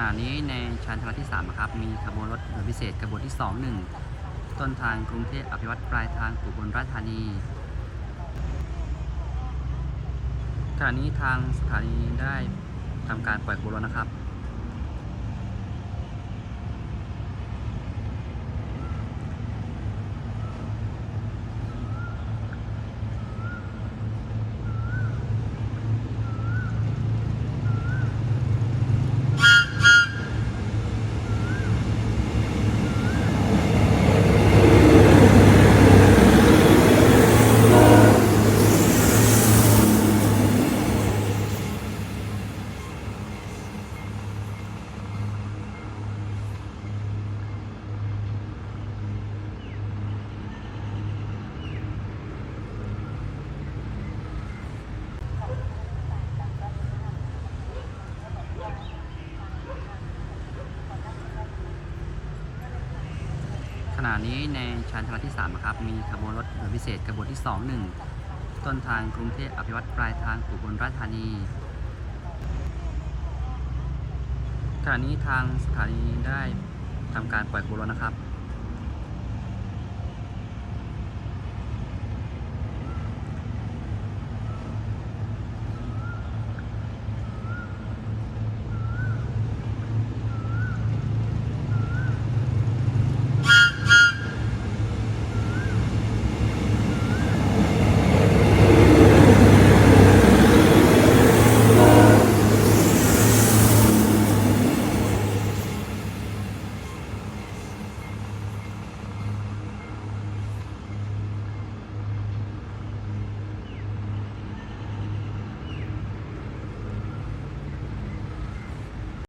ณะนี้ในชานทางที่3นะครับมีขบวนรถด่วนพิเศษขบวนที่ 21 ต้นทางกรุงเทพอภิวัตรปลายทางอุบลราชธานีขณะนี้ทางสถานีได้ทำการปล่อยขบวนนะครับ ขณะนี้ในชานทางที่3นะครับมีขบวนรถด่วนพิเศษขบวนที่ 21 ต้นทางกรุงเทพอภิวัตรปลายทางอุบลราชธานีขณะนี้ทางสถานีได้ทำการปล่อยขบวนรถนะครับ